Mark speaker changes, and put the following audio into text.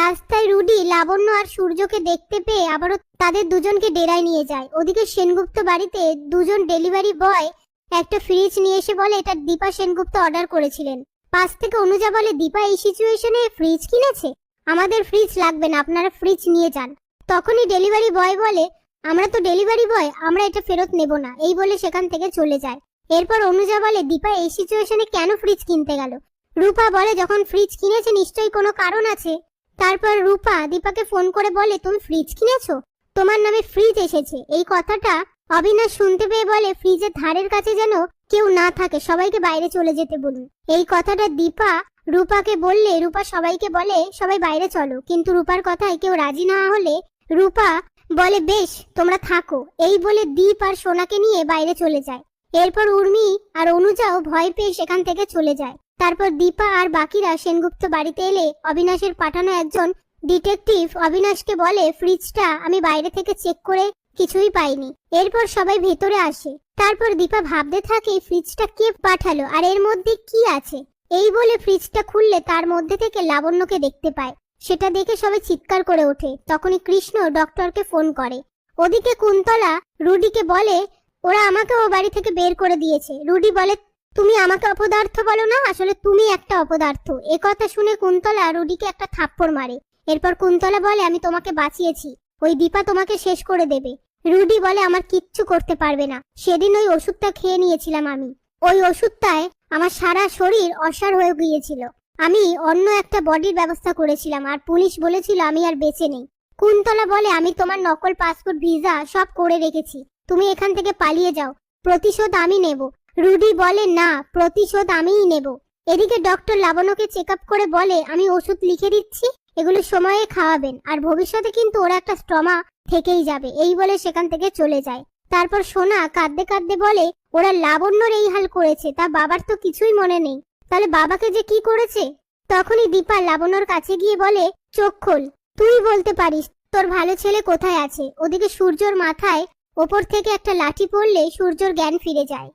Speaker 1: রাস্তায় রুডি, লাবণ্য আর সূর্যকে দেখতে পেয়ে আবারও তাদের দুজনকে ডেরায় নিয়ে যায়। ওদিকে সেনগুপ্ত বাড়িতে দুজন ডেলিভারি বয় একটা ফ্রিজ নিয়ে এসে বলে, এটা দীপা সেনগুপ্ত অর্ডার করেছিলেন। পাশ থেকে অনুজা বলে, দীপা, এই সিচুয়েশনে ফ্রিজ কিনেছে? আমাদের ফ্রিজ লাগবে না, আপনারা ফ্রিজ নিয়ে যান। তখনই ডেলিভারি বয় বলে, আমরা তো ডেলিভারি বয়, আমরা এটা ফেরত নেব না। এই বলে সেখান থেকে চলে যায়। এরপর অনুজা বলে, দীপা, এই সিচুয়েশনে কেন ফ্রিজ কিনতে গেল? রূপা বলে, যখন ফ্রিজ কিনেছে, নিশ্চয়ই কোনো কারণ আছে? তারপর রূপা দীপাকে ফোন করে বলে, তুমি ফ্রিজ কিনেছো? তোমার নামে ফ্রিজ এসেছে। এই কথাটা অবিনাশ শুনতে পেয়ে বলে ফ্রিজের ধারের কাছে যেন কেউ না থাকে, সবাইকে বাইরে চলে যেতে বলুন। এই কথাটা দীপা রূপাকে বললে, রূপা সবাইকে বলে, সবাই বাইরে চলো। কিন্তু রূপার কথায় কেউ রাজি না হলে রূপা বলে, বেশ, তোমরা থাকো। এই বলে দীপ আর সোনাকে নিয়ে বাইরে চলে যায়। এরপর উর্মি আর অনুজাও ভয় পেয়ে সেখান থেকে চলে যায়। তারপর দীপা আর বাকিরা সেনগুপ্ত বাড়িতে এলে অবিনাশের পাঠানো একজন ডিটেকটিভ অবিনাশকে বলে, ফ্রিজটা আমি বাইরে থেকে চেক করে কিছুই পাইনি। এরপর সবাই ভেতরে আসে। তারপর দীপা ভাবতে থাকে, ফ্রিজটা কে পাঠালো? আর এর মধ্যে কি আছে? এই বলে ফ্রিজটা খুললে তার মধ্যে থেকে লাবণ্যকে দেখতে পায়। সেটা দেখে সবাই চিৎকার করে ওঠে। তখনই কৃষ্ণ ডক্টরকে ফোন করে। ওদিকে কুন্তলা রুডিকে বলে, ওরা আমাকে ও বাড়ি থেকে বের করে দিয়েছে। রুডি বলে তুমি আমাকে অপদার্থ বলো না, আসলে তুমি একটা অপদার্থ। এ কথা শুনে কুন্তলা রুডিকে একটা থাপ্পড় মারে। এরপর কুন্তলা বলে, আমি তোমাকে বাঁচিয়েছি। ওই দীপা তোমাকে শেষ করে দেবে। রুডি বলে, আমার কিচ্ছু করতে পারবে না। সেদিন ওই ওষুধটা খেয়ে নিয়েছিলাম আমি। ওই ওষুধটায় আমার সারা শরীর অসার হয়ে গিয়েছিল। আমি অন্য একটা বডির ব্যবস্থা করেছিলাম, আর পুলিশ বলেছিল আমি আর বেঁচে নেই। কুন্তলা বলে, আমি তোমার নকল পাসপোর্ট, ভিসা সব করে রেখেছি। তুমি এখান থেকে পালিয়ে যাও। প্রতিশোধ আমি নেব। রুডি বলে, না, প্রতিশোধ আমিই নেব। এদিকে ডক্টর লাবণ্যকে চেক করে বলে, আমি ওষুধ লিখে দিচ্ছি, এগুলো সময়ে খাওয়াবেন, আর ভবিষ্যতে কিন্তু ওরা একটা স্ট্রমা থেকেই যাবে। এই বলে সেখান থেকে চলে যায়। তারপর সোনা কাঁদতে কাঁদতে বলে, ওরা লাবণ্যর এই হাল করেছে, তা বাবার তো কিছুই মনে নেই। তাহলে বাবাকে যে কি করেছে? তখনই দীপা লাবণ্যর কাছে গিয়ে বলে, চোখ খোল, তুই বলতে পারিস, তোর ভালো ছেলে কোথায় আছে? ওদিকে সূর্যর মাথায় ওপর থেকে একটা লাঠি পড়লে সূর্যর জ্ঞান ফিরে যায়।